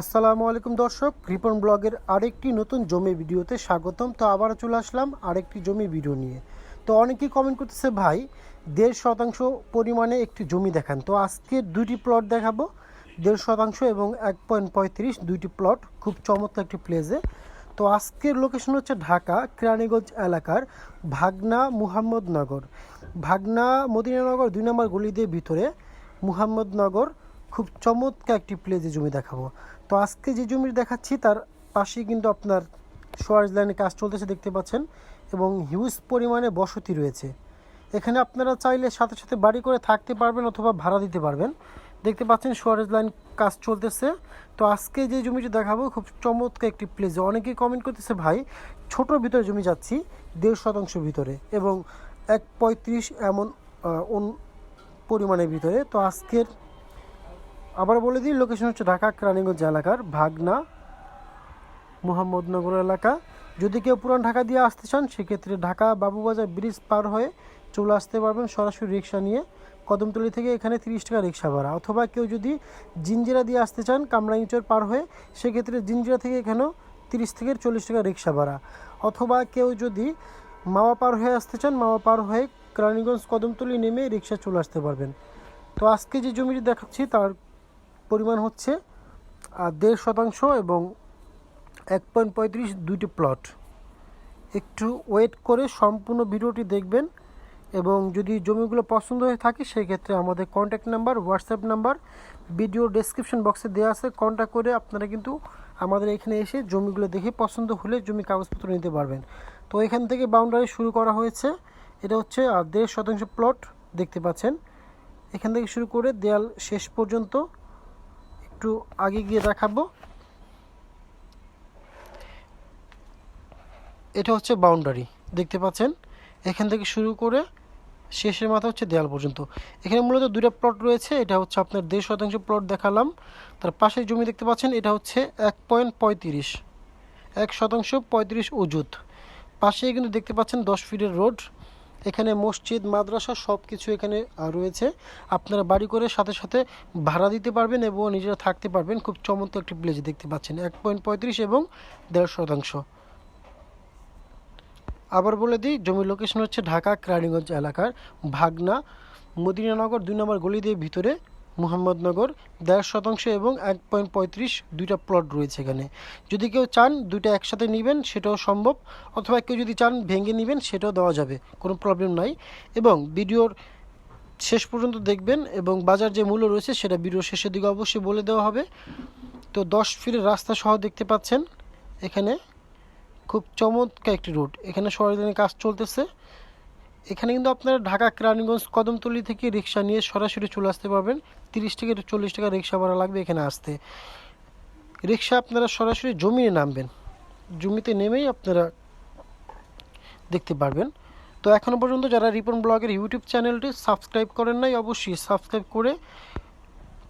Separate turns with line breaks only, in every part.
আসসালামু আলাইকুম দর্শক, রিপন ব্লগের আরেকটি নতুন জমি ভিডিওতে স্বাগতম। তো আবারও চলে আসলাম আরেকটি জমি ভিডিও নিয়ে। তো অনেকেই কমেন্ট করতেছে, ভাই, দেড় শতাংশ পরিমাণে একটি জমি দেখান। তো আজকে দুইটি প্লট দেখাবো, দেড় শতাংশ এবং এক পয়েন্ট পঁয়ত্রিশ, দুইটি প্লট খুব চমৎকার একটি প্লেসে তো আজকের লোকেশন হচ্ছে ঢাকা, কেরানীগঞ্জ এলাকার ভাগনা মুহাম্মদনগর। ভাগনা মদিনানগর দুই নম্বর গলিদের ভিতরে মুহাম্মদনগর, খুব চমৎকার একটি প্লেসে জমি দেখাবো। তো আজকে যে জমি দেখাচ্ছি, তার পাশেই কিন্তু আপনার সোয়ার্জ লাইনে কাজ চলতেছে, দেখতে পাচ্ছেন, এবং হিউজ পরিমাণে বসতি রয়েছে। এখানে আপনারা চাইলে সাথে সাথে বাড়ি করে থাকতে পারবেন অথবা ভাড়া দিতে পারবেন। দেখতে পাচ্ছেন সোয়ারেজ লাইন কাজ চলতেছে। তো আজকে যে জমিটি দেখাবো, খুব চমৎকার একটি প্লেস অনেকেই কমেন্ট করতেছে, ভাই ছোটোর ভিতরে জমি যাচ্ছি, দেড় শতাংশ ভিতরে এবং এক পঁয়ত্রিশ এমন পরিমাণের ভিতরে। তো আজকের আবার বলে দিই লোকেশন হচ্ছে ঢাকা কেরানীগঞ্জ এলাকার ভাগনা মোহাম্মদনগর এলাকা। যদি কেউ পুরান ঢাকা দিয়ে আসতে চান, সেক্ষেত্রে ঢাকা বাবুবাজার ব্রিজ পার হয়ে চলে আসতে পারবেন সরাসরি রিক্সা নিয়ে। কদমতলি থেকে এখানে তিরিশ টাকা রিক্সা ভাড়া। অথবা কেউ যদি জিঞ্জিরা দিয়ে আসতে চান কামরাঙ্গিচর পার হয়ে, সেক্ষেত্রে জিঞ্জিরা থেকে এখানেও তিরিশ থেকে চল্লিশ টাকা রিক্সা ভাড়া। অথবা কেউ যদি মাওয়া পার হয়ে আসতে চান, মাওয়া পার হয়ে কেরানীগঞ্জ কদমতলি নেমে রিক্সা চলে আসতে পারবেন। তো আজকে যে জমিটি দেখাচ্ছি, তার পরিমাণ হচ্ছে দেড় শতাংশ এবং এক পয়েন্ট পঁয়ত্রিশ দুইটি প্লট একটু ওয়েট করে সম্পূর্ণ ভিডিওটি দেখবেন এবং যদি জমিগুলো পছন্দ হয়ে থাকে, সেক্ষেত্রে আমাদের contact number WhatsApp number video description বক্সে দেওয়া আছে। কন্ট্যাক্ট করে আপনারা কিন্তু আমাদের এখানে এসে জমিগুলো দেখে পছন্দ হলে জমি কাগজপত্র নিতে পারবেন। তো এখান থেকে বাউন্ডারি শুরু করা হয়েছে। এটা হচ্ছে দেড় শতাংশ প্লট দেখতে পাচ্ছেন। এখান থেকে শুরু করে দেয়াল শেষ পর্যন্ত একটু আগে গিয়ে দেখাবো। এটা হচ্ছে বাউন্ডারি দেখতে পাচ্ছেন? এখান থেকে শুরু করে শেষের মাথা হচ্ছে দেয়াল পর্যন্ত। এখানে মূলত দুইটা প্লট রয়েছে, এটা হচ্ছে আপনার দেড় শতাংশ প্লট দেখালাম। তার পাশে জমি দেখতে পাচ্ছেন, এটা হচ্ছে এক পয়েন্ট পঁয়ত্রিশ, এক শতাংশ পঁয়ত্রিশ উজুত। পাশে কিন্তু দেখতে পাচ্ছেন দশ ফিটের রোড এখানে মসজিদ, মাদ্রাসা সব কিছু এখানে রয়েছে। আপনারা বাড়ি করে সাথে সাথে ভাড়া দিতে পারবেন এবং নিজেরা থাকতে পারবেন। খুব চমৎকার একটি প্লেজ দেখতে পাচ্ছেন। এক পয়েন্ট পঁয়ত্রিশ এবং দেড় শতাংশ। আবার বলে দিই, জমির লোকেশন হচ্ছে ঢাকা, কেরানীগঞ্জ এলাকার ভাগনা, মদিনানগর দুই নম্বর গলি দিয়ে ভিতরে মুহাম্মদনগর, দেড় শতাংশ এবং এক পয়েন্ট পঁয়ত্রিশ দুইটা প্লট রয়েছে এখানে। যদি কেউ চান দুইটা একসাথে নেবেন, সেটাও সম্ভব। অথবা কেউ যদি চান ভেঙে নেবেন, সেটাও দেওয়া যাবে। কোনো প্রবলেম নাই। এবং ভিডিওর শেষ পর্যন্ত দেখবেন এবং বাজার যে মূল্য রয়েছে, সেটা ভিডিওর শেষের দিকে অবশ্যই বলে দেওয়া হবে। তো দশ ফিটের রাস্তা সহ দেখতে পাচ্ছেন, এখানে খুব চমৎকার একটি রোড। এখানে সরকারি কাজ চলতেছে। এখানে কিন্তু আপনারা ঢাকা কেরানীগঞ্জ কদমতলি থেকে রিক্সা নিয়ে সরাসরি চলে আসতে পারবেন। তিরিশ থেকে চল্লিশ টাকা রিক্সা ভাড়া লাগবে এখানে আসতে। রিক্সা আপনারা সরাসরি জমিয়ে নামবেন। জমিতে নেমেই আপনারা দেখতে পারবেন। তো এখনও পর্যন্ত যারা রিপন ব্লগের ইউটিউব চ্যানেলটি সাবস্ক্রাইব করেন নাই, অবশ্যই সাবস্ক্রাইব করে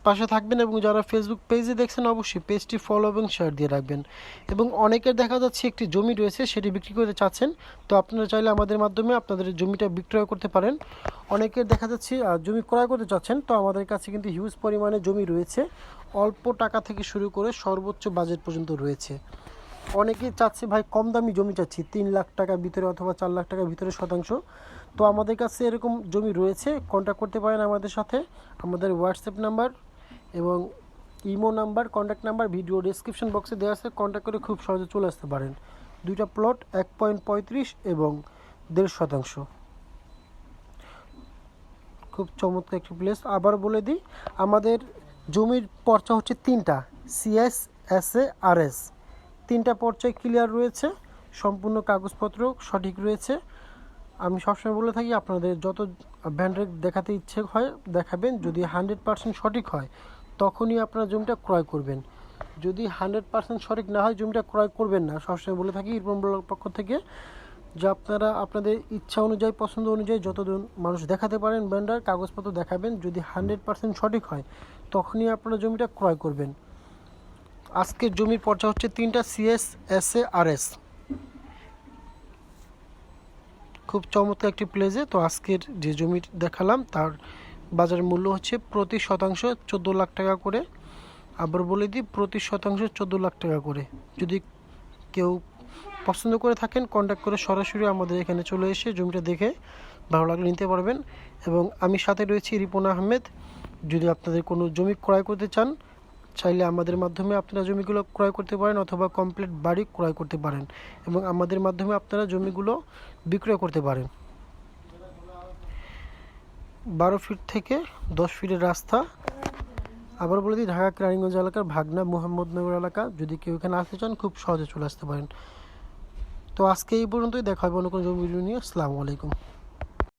পাশে থাকবেন এবং যারা ফেসবুক পেজে দেখছেন, অবশ্যই পেজটি ফলো এবং শেয়ার দিয়ে রাখবেন। এবং অনেকের দেখা যাচ্ছে একটি জমি রয়েছে, সেটি বিক্রি করতে চাচ্ছেন। তো আপনারা চাইলে আমাদের মাধ্যমে আপনাদের জমিটা বিক্রয় করতে পারেন। অনেকের দেখা যাচ্ছে জমি ক্রয় করতে চাচ্ছেন, তো আমাদের কাছে কিন্তু হিউজ পরিমাণে জমি রয়েছে। অল্প টাকা থেকে শুরু করে সর্বোচ্চ বাজেট পর্যন্ত রয়েছে। অনেকেই চাচ্ছে, ভাই, কম দামি জমি চাচ্ছি, তিন লাখ টাকার ভিতরে অথবা চার লাখ টাকার ভিতরে শতাংশ। তো আমাদের কাছে এরকম জমি রয়েছে কন্ট্যাক্ট করতে পারেন আমাদের সাথে। আমাদের হোয়াটসঅ্যাপ নাম্বার এবং imo number contact number video description বক্সে দেওয়া আছে। কন্ট্যাক্ট করে খুব সহজে চলে আসতে পারেন। দুইটা প্লট এক পয়েন্ট পঁয়ত্রিশ এবং দেড় শতাংশ। খুব চমৎকার একটি প্লেস আবার বলে দিই, আমাদের জমির পর্চা হচ্ছে তিনটা CS S A R S তিনটা পর্চায় ক্লিয়ার রয়েছে, সম্পূর্ণ কাগজপত্র সঠিক রয়েছে। আমি সবসময় বলে থাকি, আপনাদের যত ব্যান্ডের দেখাতে ইচ্ছে হয়, দেখাবেন। যদি হান্ড্রেড পার্সেন্ট সঠিক হয় তখনই আপনার জমিটা ক্রয় করবেন। যদি হান্ড্রেড পার্সেন্ট সঠিক না হয় জমিটা ক্রয় করবেন না। সবসময় বলে থাকি ব্লগের পক্ষ থেকে যে আপনারা আপনাদের ইচ্ছা অনুযায়ী, পছন্দ অনুযায়ী যতজন মানুষ দেখাতে পারেন ব্যান্ডার কাগজপত্র দেখাবেন, যদি হান্ড্রেড পার্সেন্ট সঠিক হয়, তখনই আপনারা জমিটা ক্রয় করবেন। আজকের জমির পর্চা হচ্ছে তিনটা CS S A R S খুব চমৎকার একটি প্লেসে তো আজকের যে জমি দেখালাম, তার বাজার মূল্য হচ্ছে প্রতি শতাংশ চোদ্দ লাখ টাকা করে। আবার বলে দিই, প্রতি শতাংশ চোদ্দ লাখ টাকা করে। যদি কেউ পছন্দ করে থাকেন কন্ট্যাক্ট করে সরাসরি আমাদের এখানে চলে এসে জমিটা দেখে ভালো লাগলে নিতে পারবেন। এবং আমি সাথে রয়েছি রিপন আহমেদ। যদি আপনাদের কোনো জমি ক্রয় করতে চান, চাইলে আমাদের মাধ্যমে আপনারা জমিগুলো ক্রয় করতে পারেন অথবা কমপ্লিট বাড়ি ক্রয় করতে পারেন। এবং আমাদের মাধ্যমে আপনারা জমিগুলো বিক্রয় করতে পারেন। বারো ফিট থেকে দশ ফিটের রাস্তা। আবার বলে দিই, ঢাকা কেরানীগঞ্জ এলাকার ভাগনা মোহাম্মদনগর এলাকা। যদি কেউ এখানে আসতে চান, খুব সহজে চলে আসতে পারেন। তো আজকে এই পর্যন্তই, দেখা হবে অন্য কোনো জমি নিয়ে। আসসালামু আলাইকুম।